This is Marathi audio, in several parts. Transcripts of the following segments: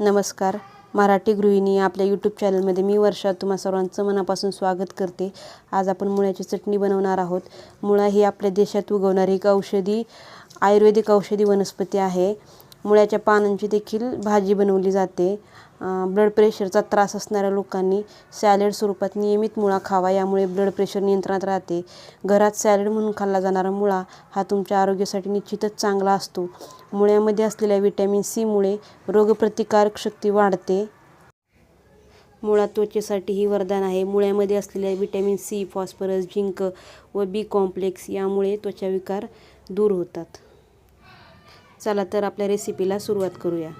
नमस्कार. मराठी गृहिणी आपल्या यूट्यूब चॅनलमध्ये मी वर्षा. तुम्हा सर्वांचं मनापासून स्वागत करते. आज आपण मुळ्याची चटणी बनवणार आहोत. मुळा ही आपल्या देशात उगवणारी एक औषधी आयुर्वेदिक औषधी वनस्पती आहे. मुळ्याच्या पानांची देखील भाजी बनवली जाते. ब्लड प्रेशरचा त्रास असणाऱ्या लोकांनी सॅलेड स्वरूपात नियमित मुळा खावा. यामुळे ब्लड प्रेशर नियंत्रणात राहते. घरात सॅलेड म्हणून खाल्ला जाणारा मुळा हा तुमच्या आरोग्यासाठी निश्चितच चांगला असतो. मुळ्यामध्ये असलेल्या विटॅमिन सीमुळे रोगप्रतिकारक शक्ती वाढते. मुळा त्वचेसाठीही वरदान आहे. मुळ्यामध्ये असलेल्या विटॅमिन सी फॉस्फरस झिंक व बी कॉम्प्लेक्स यामुळे त्वचाविकार दूर होतात. चला तर आपल्या रेसिपीला सुरुवात करूया.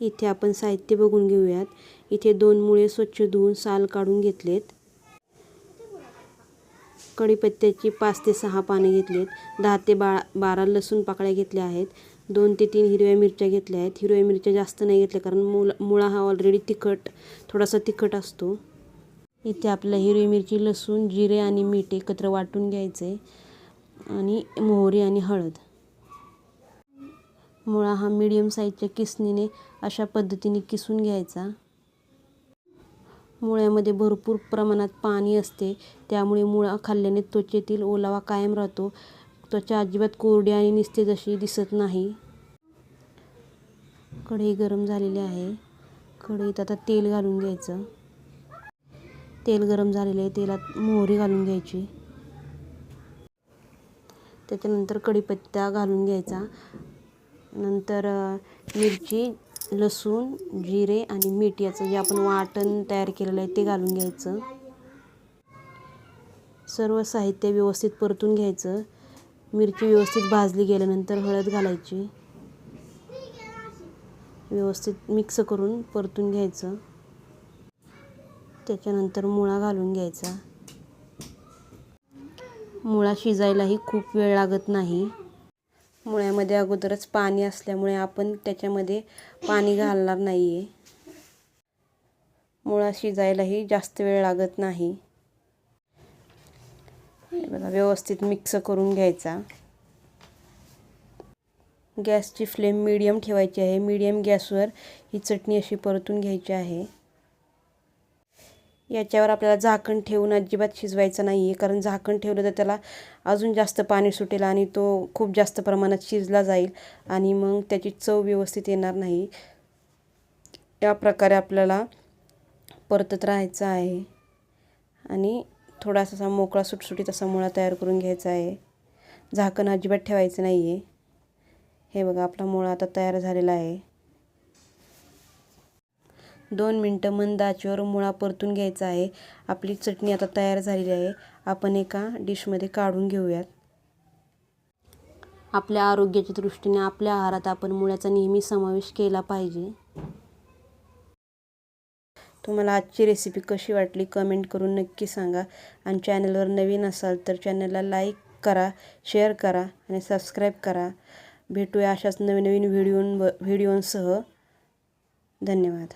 इथे आपण साहित्य बघून घेऊयात. इथे दोन मुळे स्वच्छ धुवून साल काढून घेतलेत. कढीपत्त्याची पाच ते सहा पाने घेतलीत. दहा ते बा बारा लसूण पाकळ्या घेतल्या आहेत. दोन ते तीन हिरव्या मिरच्या घेतल्या आहेत. हिरव्या मिरच्या जास्त नाही घेतल्या कारण मुला मुळा हा ऑलरेडी तिखट थोडासा तिखट असतो. इथे आपल्या हिरवी मिरची लसूण जिरे आणि मीठ एकत्र वाटून घ्यायचे आणि मोहरी आणि हळद. मुळा हा मीडियम साईजच्या किसणीने अशा पद्धतीने किसून घ्यायचा. मुळ्यामध्ये भरपूर प्रमाणात पाणी असते त्यामुळे मुळा खाल्ल्याने त्वचेतील ओलावा कायम राहतो. त्वचा अजिबात कोरडी आणि निस्तेज अशी दिसत नाही. कढई गरम झालेली आहे. कढईत आता तेल घालून घ्यायचं. तेल गरम झालेलं आहे तेलात मोहरी घालून घ्यायची. त्याच्यानंतर कढीपत्ता घालून घ्यायचा. नंतर मिरची लसूण जिरे आणि मीठ याचं जे आपण वाटण तयार केलेलं आहे ते घालून घ्यायचं. सर्व साहित्य व्यवस्थित परतून घ्यायचं. मिरची व्यवस्थित भाजली गेल्यानंतर हळद घालायची. व्यवस्थित मिक्स करून परतून घ्यायचं. त्याच्यानंतर मुळा घालून घ्यायचा. मुळा शिजायलाही खूप वेळ लागत नाही. मुळ्यामध्ये अगोदरच पाणी असल्यामुळे आपण त्याच्यामध्ये पाणी घालणार नाही आहे मुळा शिजायलाही जास्त वेळ लागत नाही. बघा व्यवस्थित मिक्स करून घ्यायचा. गॅसची फ्लेम मीडियम ठेवायची आहे. मीडियम गॅसवर ही चटणी अशी परतून घ्यायची आहे. याच्यावर आपल्याला झाकण ठेवून अजिबात शिजवायचं नाही आहे कारण झाकण ठेवलं तर त्याला अजून जास्त पाणी सुटेल आणि तो खूप जास्त प्रमाणात शिजला जाईल आणि मग त्याची चव व्यवस्थित येणार नाही. या प्रकारे आपल्याला परतत राहायचं आहे. आणि थोडासा असा मोकळा सुटसुटीत असा मुळा तयार करून घ्यायचा आहे. झाकण अजिबात ठेवायचं नाही आहे हे बघा आपला मुळा आता तयार झालेला आहे. दोन मिनटं मंद आचेवर मुळा परतून घ्यायचा आहे. आपली चटणी आता तयार झालेली आहे. आपण एका डिशमध्ये काढून घेऊयात. आपल्या आरोग्याच्या दृष्टीने आपल्या आहारात आपण मुळ्याचा नेहमी समावेश केला पाहिजे. तुम्हाला आजची रेसिपी कशी वाटली कमेंट करून नक्की सांगा. आणि चॅनलवर नवीन असाल तर चॅनलला लाईक करा शेअर करा आणि सबस्क्राईब करा. भेटूया अशाच नवीन नवीन व्हिडिओ व्हिडिओंसह धन्यवाद.